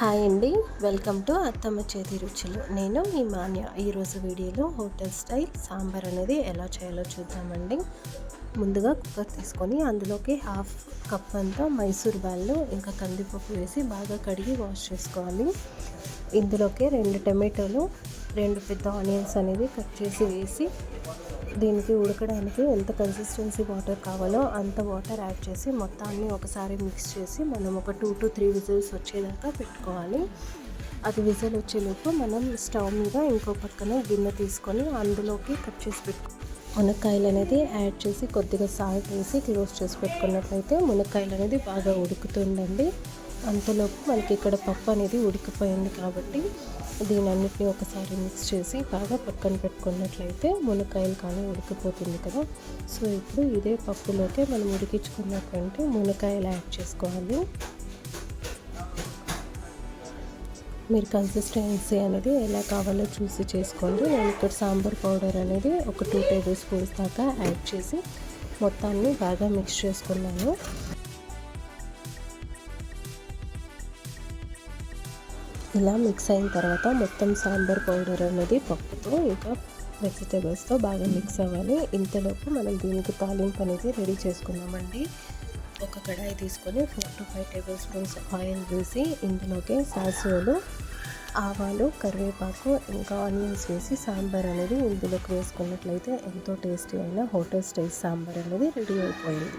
Hi అండి. Welcome to అత్తమ్మ చేతి రుచులు. నేను మీ మాన్య. ఈరోజు వీడియోలో హోటల్ స్టైల్ సాంబార్ అనేది ఎలా చేయాలో చూద్దామండి. ముందుగా కుక్కర్ తీసుకొని అందులోకి హాఫ్ కప్ అంతా మైసూర్ బ్యాళ్ళు ఇంకా కందిపప్పు వేసి బాగా కడిగి వాష్ చేసుకోవాలి. ఇందులోకి రెండు టమాటోలు రెండు పెద్ద ఆనియన్స్ అనేది కట్ చేసి వేసి దీనికి ఉడకడానికి ఎంత కన్సిస్టెన్సీ వాటర్ కావాలో అంత వాటర్ యాడ్ చేసి మొత్తాన్ని ఒకసారి మిక్స్ చేసి మనం ఒక టూ టు త్రీ విజిల్స్ వచ్చేదాకా పెట్టుకోవాలి. అది విజిల్ వచ్చేలోపు మనం స్టవ్ మీద ఇంకో పక్కన గిన్నె తీసుకొని అందులోకి కట్ చేసి పెట్టుకో మునక్కాయలు అనేది యాడ్ చేసి కొద్దిగా సాల్ట్ వేసి క్లోజ్ చేసి పెట్టుకున్నట్లయితే మునక్కాయలు అనేది బాగా ఉడుకుతుందండి. అంతలోపు మనకి ఇక్కడ పప్పు అనేది ఉడికిపోయింది కాబట్టి దీని అన్నిటిని ఒకసారి మిక్స్ చేసి బాగా పక్కన పెట్టుకున్నట్లయితే మునక్కాయలు కానీ ఉడికిపోతుంది కదా. సో ఇప్పుడు ఇదే పప్పులోకి మనం ఉడికించుకున్నటువంటి మునక్కాయలు యాడ్ చేసుకోవాలి. మీరు కన్సిస్టెన్సీ అనేది ఎలా కావాలో చూసి చేసుకోండి. నేను ఇక్కడ సాంబార్ పౌడర్ అనేది ఒక టూ టేబుల్ స్పూన్స్ దాకా యాడ్ చేసి మొత్తాన్ని బాగా మిక్స్ చేసుకున్నాను. ఇలా మిక్స్ అయిన తర్వాత మొత్తం సాంబార్ పౌడర్ అనేది పప్పుతో ఇంకా వెజిటేబుల్స్తో బాగా మిక్స్ అవ్వాలి. ఇంతలోపు మనం దీనికి తాలింపు అనేది రెడీ చేసుకున్నామండి. ఒక కడాయి తీసుకొని four to five tablespoons oil వేసి ఇందులోకి సాసులు ఆవాలు కరివేపాకు ఇంకా ఆనియన్స్ వేసి సాంబార్ అనేది ఇందులోకి వేసుకున్నట్లయితే ఎంతో టేస్టీ అయిన హోటల్ స్టైల్ సాంబార్ అనేది రెడీ అయిపోయింది.